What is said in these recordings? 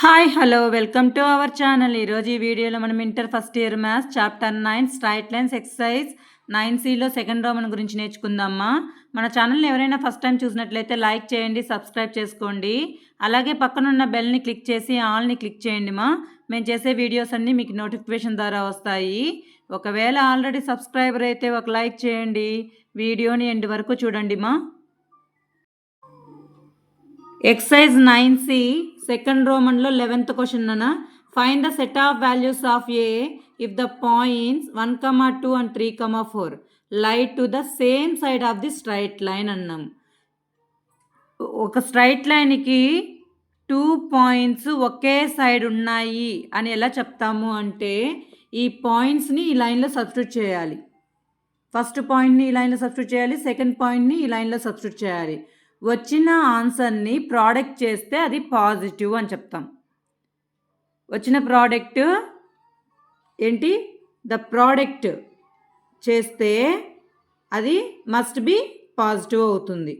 Hi hello welcome to our channel. ఈరోజు ఈ వీడియోలో మనం inter first year maths chapter nine straight lines exercise nine సిలో second Roman గురించి నేర్చుకుందామా? మన ఛానల్ని ఎవరైనా ఫస్ట్ టైం చూసినట్లయితే లైక్ చేయండి సబ్స్క్రైబ్ చేసుకోండి. అలాగే పక్కనున్న బెల్ని క్లిక్ చేసి ఆల్ని క్లిక్ చేయండి మా. మేము చేసే వీడియోస్ అన్నీ మీకు నోటిఫికేషన్ ద్వారా వస్తాయి. ఒకవేళ ఆల్రెడీ సబ్స్క్రైబర్ అయితే ఒక లైక్ చేయండి. వీడియోని ఎండ్ వరకు చూడండి మా. ఎక్సైజ్ నైన్ సి సెకండ్ రోమన్లో లెవెన్త్ క్వశ్చన్ అన్న find the set of values of a if the points one comma two and three comma four lie to the same side of the straight line అన్నాం. ఒక straight లైన్కి two points ఒకే side ఉన్నాయి అని ఎలా చెప్తాము అంటే ఈ పాయింట్స్ని ఈ లైన్లో సబ్స్టిట్యూట్ చేయాలి. ఫస్ట్ పాయింట్ని ఈ లైన్లో సబ్స్టిట్యూట్ చేయాలి సెకండ్ పాయింట్ని ఈ లైన్లో సబ్స్టిట్యూట్ చేయాలి. వచ్చిన ఆన్సర్ని ప్రోడక్ట్ చేస్తే అది పాజిటివ్ అని చెప్తాం. వచ్చిన ప్రోడక్ట్ ఏంటి? ద ప్రోడక్ట్ చేస్తే అది మస్ట్ బి పాజిటివ్ అవుతుంది.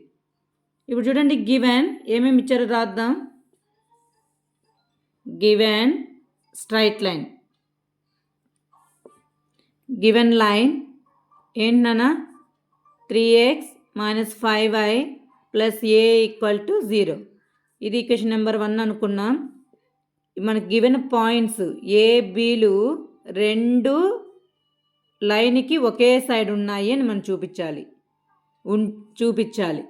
ఇప్పుడు చూడండి గివెన్ ఏమేమి ఇచ్చారు రాద్దాం. Given straight line. Given line ఏంటన్నా three x minus five y plus a equal to zero. ఇది ఈక్వేషన్ నెంబర్ వన్ అనుకున్నాం. మనకి గివెన్ పాయింట్స్ ఏబీలు రెండు లైన్కి ఒకే సైడ్ ఉన్నాయి అని మనం చూపించాలి. ఉన్ చూపించాలి.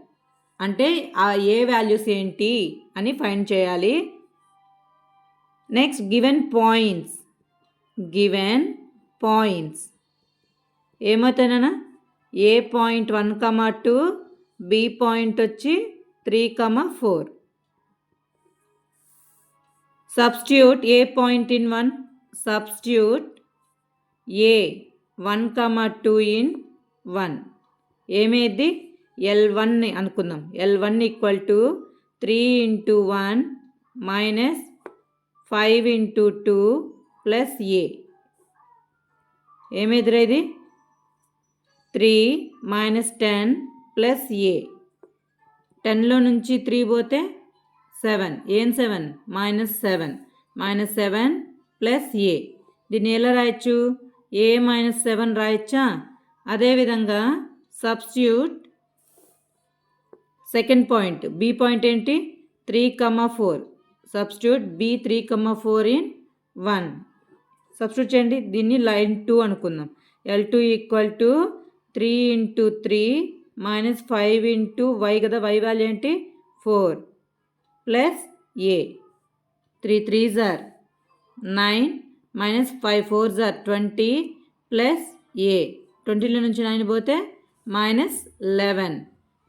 అంటే ఆ ఏ వాల్యూస్ ఏంటి అని ఫైండ్ చేయాలి. Next given points. Given points. ఏమవుతాయినా A point one comma two B point వచ్చి three comma four substitute A point in one substitute A one comma two in one ఏమేది? L one అనుకుందాం. L one equal to three into one minus five into two plus a ఏమెదురైది three minus ten plus a. టెన్లో నుంచి three పోతే seven. ఏం seven? Minus seven. Minus seven plus a. దీన్ని ఎలా రాయొచ్చు? A minus seven రాయొచ్చా? అదేవిధంగా substitute second point. B point ఏంటి? Three comma four. Substitute B three comma four in one. Substitute చేయండి. దీన్ని లైన్ టూ అనుకుందాం. L two equal to three into three minus five into y కదా y value ఏంటి? Four plus a three three are nine minus five four are twenty plus a ట్వంటీలో నుంచి nine పోతే minus eleven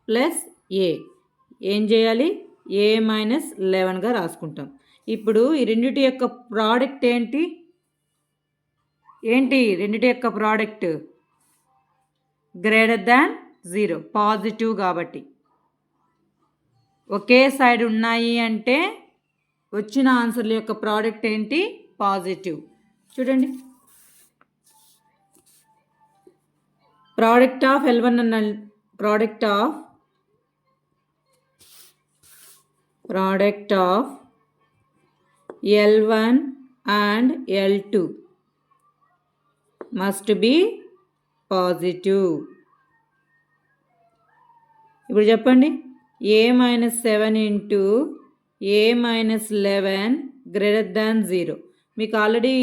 plus ఏ ఏం చేయాలి? ఏ minus లెవెన్గా రాసుకుంటాం. ఇప్పుడు ఈ రెండిటి యొక్క ప్రోడక్ట్ ఏంటి? ఏంటి రెండిటి యొక్క product greater than zero. Positive కాబట్టి. ఒకే సైడ్ ఉన్నాయి అంటే వచ్చిన ఆన్సర్ల యొక్క ప్రోడక్ట్ ఏంటి? పాజిటివ్. చూడండి. ప్రోడక్ట్ ఆఫ్ ఎల్ వన్ అన్న product of product of L one and L two must be positive. ఇప్పుడు చెప్పండి. A minus seven into a minus eleven greater than zero మీకు ఆల్రెడీ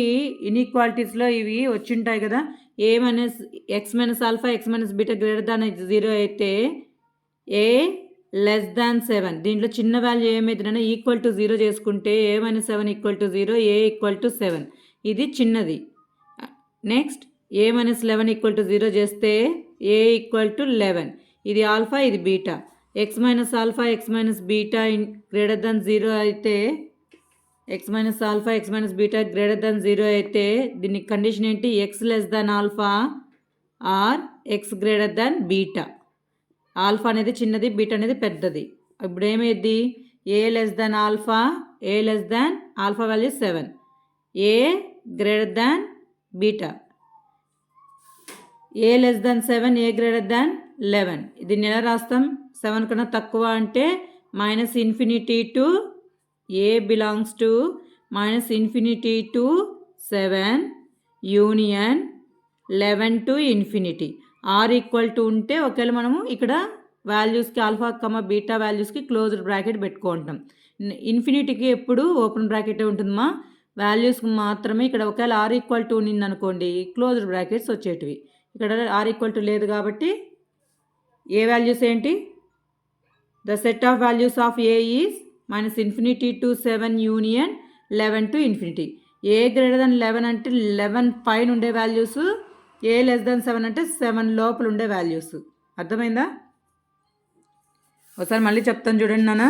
ఇన్ఈక్వాలిటీస్లో ఇవి వచ్చింటాయి కదా. A minus x minus alpha x minus beta greater than zero అయితే ఏ less than seven దీంట్లో చిన్న వాల్యూ ఏమైతుందంటే ఈక్వల్ టు జీరో చేసుకుంటే a minus seven equal to zero a equal to seven ఇది చిన్నది. Next a minus eleven equal to zero చేస్తే ఏ equal to eleven ఇది alpha ఇది beta. X minus alpha x minus beta in greater than zero అయితే x minus alpha x minus beta greater than zero అయితే దీని condition ఏంటి? X less than alpha or x greater than beta. Alpha అనేది చిన్నది beta అనేది పెద్దది. ఇప్పుడు ఏమైంది a less than alpha a less than alpha value seven a greater than beta. A less than seven a greater than eleven. దీన్ని ఎలా రాస్తాం? Seven కన్నా తక్కువ అంటే minus infinity to a belongs to? Minus infinity to seven union eleven to infinity. Or equal to ఉంటే ఒకవేళ మనము ఇక్కడ వాల్యూస్కి ఆల్ఫా కమ బీటా వాల్యూస్కి క్లోజ్డ్ బ్రాకెట్ పెట్టుకుంటాం. ఇన్ఫినిటీకి ఎప్పుడు ఓపెన్ బ్రాకెట్ ఉంటుందమ్మా. వాల్యూస్కి మాత్రమే ఇక్కడ ఒకవేళ ఆర్ ఈక్వల్ టు ఉన్నింది అనుకోండి క్లోజ్డ్ బ్రాకెట్స్ వచ్చేటివి. ఇక్కడ ఆర్ ఈక్వల్ టు లేదు కాబట్టి ఏ వాల్యూస్ ఏంటి? The set of values of a is minus infinity to seven union eleven to infinity. A greater than eleven అంటే లెవెన్ పైన ఉండే values a less than seven అంటే seven లోపల ఉండే values. అర్థమైందా? ఒకసారి మళ్ళీ చెప్తాను చూడండి నాన్న.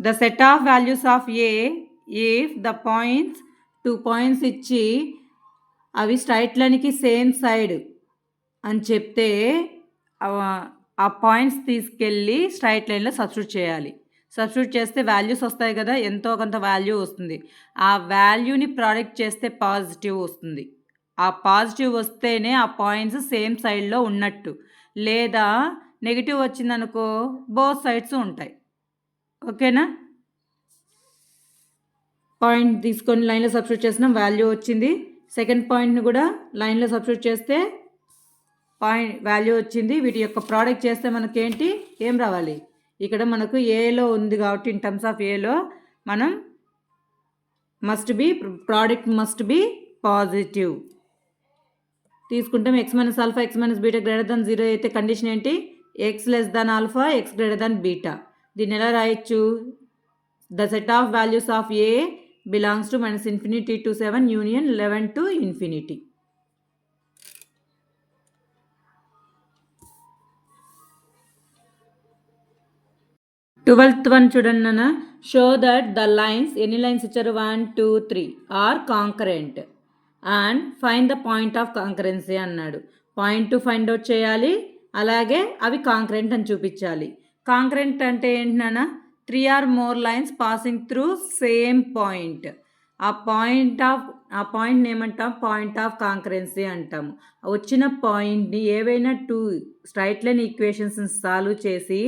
The set of values of a if the points two points ఇచ్చి అవి స్ట్రైట్ లైన్కి సేమ్ సైడ్ అని చెప్తే ఆ పాయింట్స్ తీసుకెళ్ళి స్ట్రైట్ లైన్లో సబ్స్టిట్యూట్ చేయాలి. సబ్స్టిట్యూట్ చేస్తే వాల్యూస్ వస్తాయి కదా ఎంతో కొంత వాల్యూ వస్తుంది. ఆ వాల్యూని ప్రోడక్ట్ చేస్తే పాజిటివ్ వస్తుంది. ఆ పాజిటివ్ వస్తేనే ఆ పాయింట్స్ సేమ్ సైడ్లో ఉన్నట్టు. లేదా నెగిటివ్ వచ్చిందనుకో బోత్ సైడ్స్ ఉంటాయి. ఓకేనా? పాయింట్ తీసుకొని లైన్లో సబ్స్టిట్యూట్ చేసినాం వాల్యూ వచ్చింది. సెకండ్ పాయింట్ని కూడా లైన్లో సబ్స్టిట్యూట్ చేస్తే పాయింట్ వాల్యూ వచ్చింది. వీటి యొక్క ప్రోడక్ట్ చేస్తే మనకేంటి? ఏం రావాలి? ఇక్కడ మనకు ఏలో ఉంది కాబట్టి ఇన్ టర్మ్స్ ఆఫ్ ఏలో మనం must be product must be positive తీసుకుంటాం. X minus alpha x minus beta greater than zero అయితే కండిషన్ ఏంటి? X less than alpha x greater than beta దీన్ని ఎలా రాయొచ్చు? The set of values of a belongs to minus infinity to seven union eleven to infinity twelfth one చూడండి నాన్న show that the lines ఎన్ని lines ఇచ్చారు? One two three are concurrent and find the point of concurrency అన్నాడు. Point to find out చేయాలి. అలాగే అవి concurrent అని చూపించాలి. కాంకరెంట్ అంటే ఏంటన్నా three or more lines passing through same point ఆ పాయింట్ ఆఫ్ ఆ పాయింట్ని ఏమంటాం? పాయింట్ ఆఫ్ కాంకరెన్సీ అంటాము వచ్చిన పాయింట్ని ఏవైనా టూ స్ట్రైట్ లైన్ ఈక్వేషన్స్ని సాల్వ్ చేసి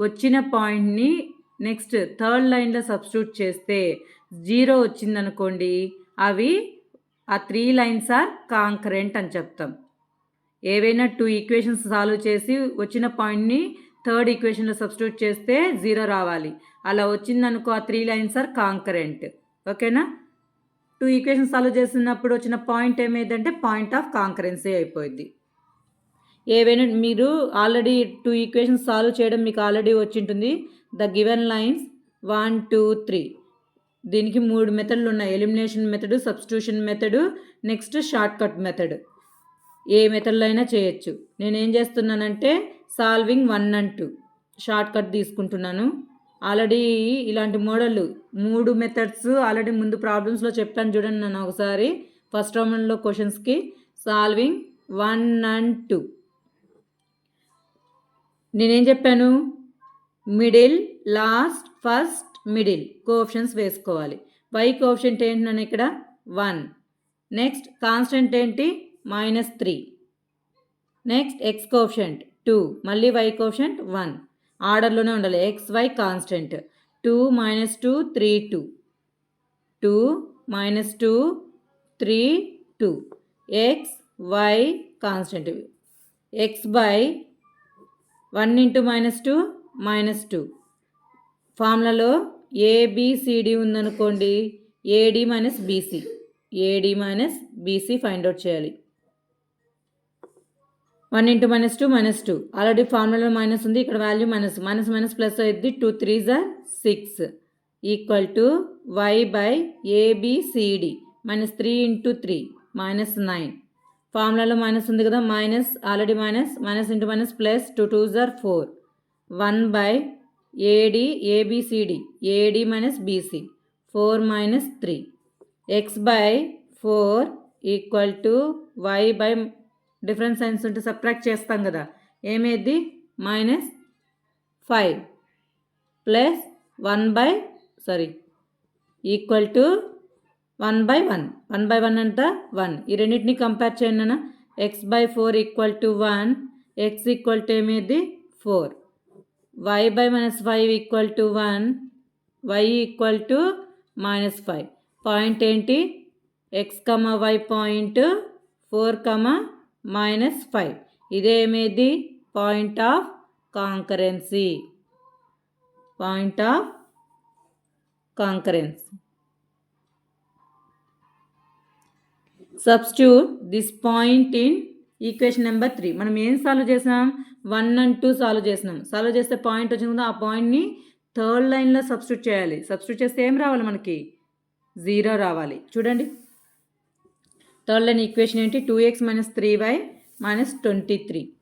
వచ్చిన పాయింట్ని నెక్స్ట్ థర్డ్ లైన్లో సబ్స్టిట్యూట్ చేస్తే జీరో వచ్చిందనుకోండి అవి ఆ త్రీ లైన్స్ ఆర్ కాంకరెంట్ అని చెప్తాం. ఏవైనా టూ ఈక్వేషన్స్ సాల్వ్ చేసి వచ్చిన పాయింట్ని థర్డ్ ఈక్వేషన్లో సబ్స్టిట్యూట్ చేస్తే జీరో రావాలి. అలా వచ్చిందనుకో ఆ త్రీ లైన్స్ ఆర్ కాంకరెంట్. ఓకేనా? టూ ఈక్వేషన్స్ సాల్వ్ చేసినప్పుడు వచ్చిన పాయింట్ ఏమైందంటే పాయింట్ ఆఫ్ కాంకరెన్సీ అయిపోయింది. ఏవైనా మీరు ఆల్రెడీ టూ ఈక్వేషన్స్ సాల్వ్ చేయడం మీకు already వచ్చింటుంది. The given lines one two three. దీనికి మూడు మెథడ్లు ఉన్నాయి. Elimination method substitution method next shortcut method. ఏ మెథడ్లో అయినా చేయొచ్చు. నేను ఏం చేస్తున్నానంటే solving one and two. Shortcut తీసుకుంటున్నాను. ఆల్రెడీ ఇలాంటి మోడల్ మూడు మెథడ్స్ ఆల్రెడీ ముందు ప్రాబ్లమ్స్లో చెప్పాను చూడండి నన్ను ఒకసారి. ఫస్ట్ రౌండ్లో క్వశ్చన్స్కి సాల్వింగ్ వన్ అండ్ టూ. నేనేం చెప్పాను? Middle last first middle. Coefficients వేసుకోవాలి. వై కోఆప్షన్ ఏంటి నన్ను ఇక్కడ? వన్. నెక్స్ట్ కాన్స్టెంట్ ఏంటి? Minus three. Next x coefficient two. మళ్ళీ వై కోఆప్షెంట్ వన్. ఆర్డర్లోనే ఉండాలి. X y constant. Two minus two three two. Two minus two three two. X y constant. X by one into minus two minus two. ఫార్ములాలో a b c d ఉందనుకోండి a d minus b c a d minus b c find out చేయాలి. One into minus two minus two. Already ఫార్ములాలో minus ఉంది ఇక్కడ value minus. Minus minus plus అయింది two three jar six. Equal to y by a b c d minus three into three minus nine. ఫార్ములాలో minus ఉంది కదా minus already minus minus into minus plus two two jar four one by a d a b c d a d minus b c four minus three x by four equal to y by difference signs ఉంటే subtract చేస్తాం కదా. ఏమేది minus five plus one by sorry equal to one by one. One by one అంట one. ఈ రెండింటిని compare చేయండి అన్న x by four equal to one x equal to ఏమేది? Four y by minus five equal to one y equal to minus five point ఏంటి? X comma y point four comma minus five ఇదేమేది point of concurrency point of concurrence substitute this point in equation number three మనం ఏం solve చేసాం one and two solve చేసినాం. Solve చేస్తే point వచ్చింది కదా ఆ పాయింట్ని థర్డ్ లైన్లో సబ్స్టిట్యూట్ చేయాలి. సబ్స్టిట్యూట్ చేస్తే ఏం రావాలి మనకి? జీరో రావాలి. చూడండి. థర్డ్ లైన్ ఈక్వేషన్ ఏంటి? Two x minus three y minus twenty three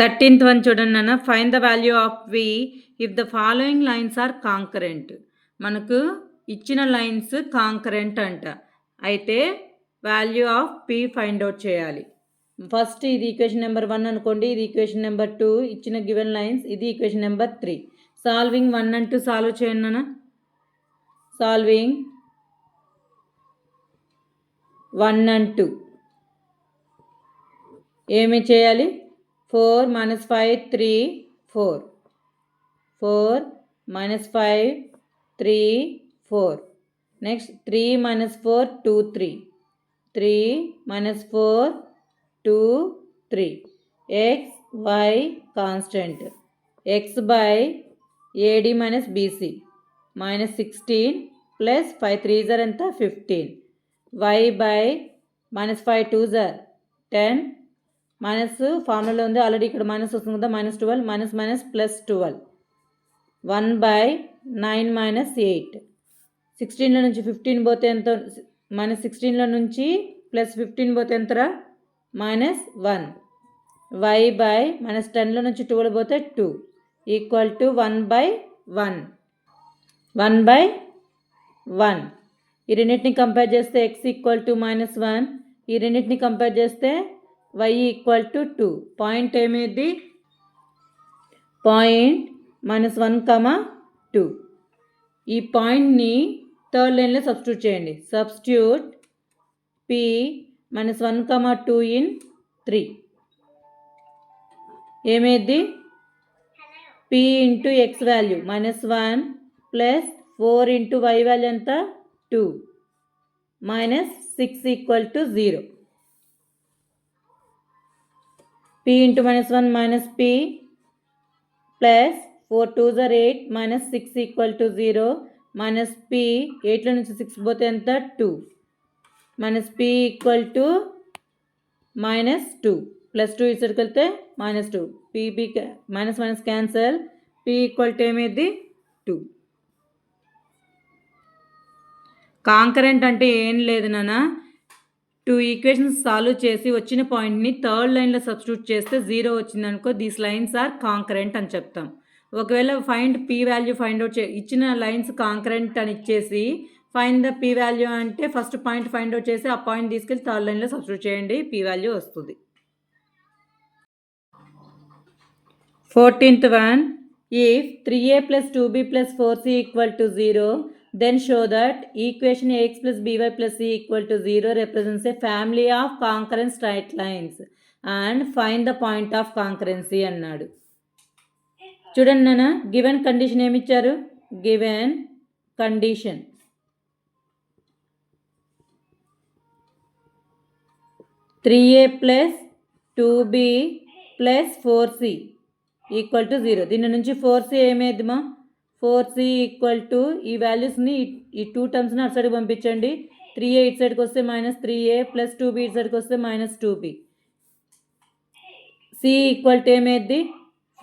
thirteenth one చూడండి నాన్న. Find the value of v if the following lines are concurrent మనకు ఇచ్చిన లైన్స్ కాంకరెంట్ అంట. అయితే value of p find out చేయాలి. First ఇది equation number one అనుకోండి. ఇది ఈక్వేషన్ నెంబర్ టూ ఇచ్చిన గివెన్ లైన్స్ ఇది equation number three solving one and two solve చేయండి నాన్న. సాల్వింగ్ వన్ అండ్ టూ ఏమి చేయాలి? 4 minus 5, 3, 4. 4 minus 5, 3, 4. Next, 3 minus 4, 2, 3. 3 minus 4, 2, 3. X, Y constant. X by AD minus BC. Minus 16 plus 5 3 are 15. Y by minus 5 2 are 10. Minus formula ఉంది. Already ఇక్కడ minus వస్తుంది కదా. Minus twelve minus minus plus twelve one by nine minus eight సిక్స్టీన్లో నుంచి fifteen పోతే ఎంత? Minus సిక్స్టీన్లో నుంచి ప్లస్ ఫిఫ్టీన్ పోతే ఎంతరా? Minus one y by minus టెన్లో నుంచి ట్వెల్వ్ పోతే two equal to one by one one by one ఈ రెండింటిని కంపేర్ చేస్తే x equal to minus one ఈ రెండింటిని కంపేర్ చేస్తే y equal to two point ఏమిది? Point minus one comma two ఈ పాయింట్ని థర్డ్ లైన్లో సబ్స్టిట్యూట్ చేయండి. Substitute p minus one comma two in three ఏమేది? P into x value minus one plus four into y value ఎంత? Two minus six equal to zero p into minus 1 minus p plus 4 2s are 8 minus 6 equal to 0 minus p 8లో నుంచి 6 పోతే ఎంత 2 minus p equal to minus 2 plus two ఇటు వెళ్తే minus two p b minus minus cancel p equal to ఏమైంది two concurrent అంటే ఏం లేదు నాన్న టూ ఈక్వేషన్స్ సాల్వ్ చేసి వచ్చిన పాయింట్ని థర్డ్ లైన్లో సబ్స్టిట్యూట్ చేస్తే జీరో వచ్చిందనుకో దీస్ లైన్స్ ఆర్ కాంకరెంట్ అని చెప్తాం. ఒకవేళ find p value find out చే ఇచ్చిన లైన్స్ కాంకరెంట్ అని ఇచ్చేసి ఫైండ్ ద పీ వాల్యూ అంటే ఫస్ట్ పాయింట్ ఫైండ్ అవుట్ చేసి ఆ పాయింట్ తీసుకెళ్ళి థర్డ్ లైన్లో సబ్స్టిట్యూట్ చేయండి పీ వాల్యూ వస్తుంది. Fourteenth one if three a plus two b plus four c equal to zero then show that equation ax plus by plus c equal to 0 represents a family of concurrent straight lines and find the point of concurrency అన్నాడు చూడండి నాన్న given condition ఏమి ఇచ్చారు given condition three a plus two b plus four c equal to zero దీని నుంచి four c ఏమేదిమా four c equal to ఈ వాల్యూస్ని ఈ టూ టర్మ్స్ని అటు సైడ్కి పంపించండి. త్రీ ఏ ఇటు సైడ్కి వస్తే minus three a plus two b ఇటు సైడ్కి వస్తే minus two b. C equal to ఏమైద్ది?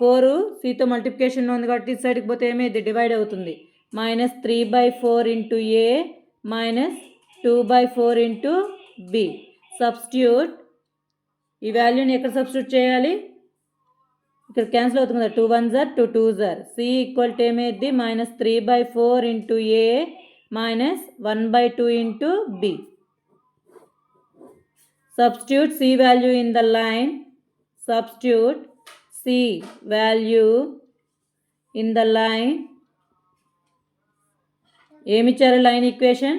Four సితో మల్టిప్లికేషన్ ఉంది కాబట్టి ఇటు సైడ్కి పోతే ఏమైద్ది? డివైడ్ అవుతుంది. Minus three by four into a minus two by four into b substitute ఈ వాల్యూని ఎక్కడ సబ్స్టిట్యూట్ చేయాలి? ఇక్కడ క్యాన్సిల్ అవుతుంది కదా. టూ వన్ జర్ టూ టూ జర్ c equal to ఏమైద్ది minus three by four into a minus one by two into b substitute c value in the line substitute c value in the line ఏమిచ్చారు line equation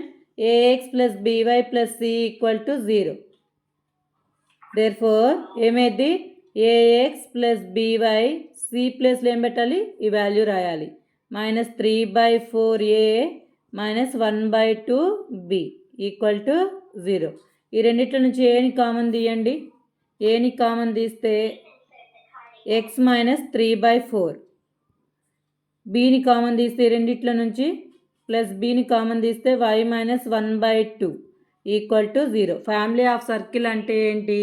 a x plus b y plus c equal to zero therefore ఏమైద్ది a x plus b y c ప్లస్లో ఏం పెట్టాలి? ఈ value రాయాలి. Minus three by four a minus one by two b equal to zero ఈ రెండిట్ల నుంచి ఏని common తీయండి. ఏని కామన్ తీస్తే x minus three by four బీని common తీస్తే ఈ రెండిట్ల నుంచి ప్లస్ బీని కామన్ తీస్తే y minus one by two equal to zero family of circle అంటే ఏంటి?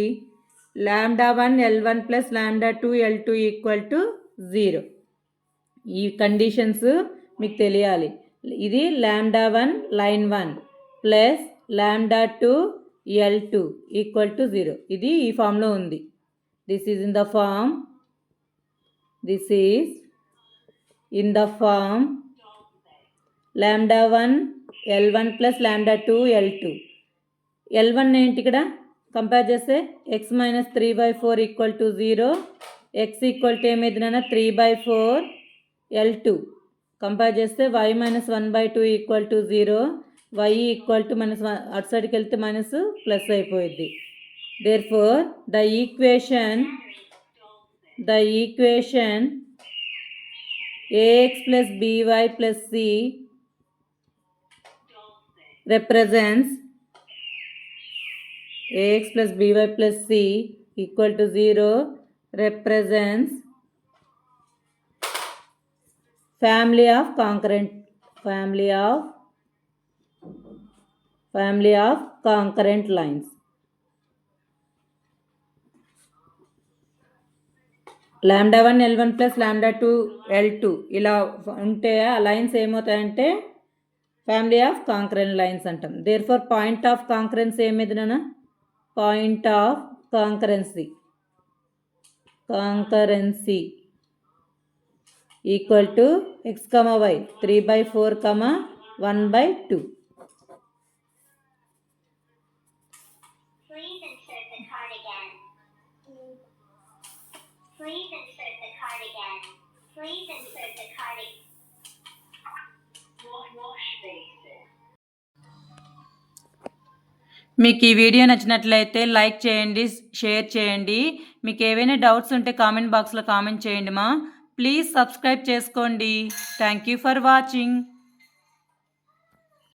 Lambda one l one plus lambda two l two equal to zero. ఈ conditions మీకు తెలియాలి. ఇది lambda one line one plus lambda two l two equal to zero. ఇది ఈ ఫామ్లో ఉంది. This is in the form this is in the form lambda one l one plus lambda two l two. L one ఏంటి ఇక్కడ? Compare చేస్తే x minus three by four equal to zero x equal to ఏమైంది three by four l two compare చేస్తే y minus one by two equal to zero y equal to minus one అటు సైడ్కి వెళ్తే minus plus అయిపోయింది therefore the equation the equation a x plus b y plus c represents ax plus by plus c equal to 0 represents family of concurrent family of family of concurrent lines lambda one l one plus lambda two l two ఇలా ఉంటే ఆ lines ఏమవుతాయంటే family of concurrent lines అంటాం therefore point of concurrence ఏమిది point of concurrency concurrency equal to x comma y 3 by 4 comma 1 by 2 Please insert the card again. Please insert the card again. మీకు ఈ video నచ్చినట్లయితే like చేయండి share చేయండి. మీకు ఏవైనా doubts ఉంటే comment బాక్స్లో కామెంట్ చేయండి మా. ప్లీజ్ సబ్స్క్రైబ్ చేసుకోండి. Thank you for watching.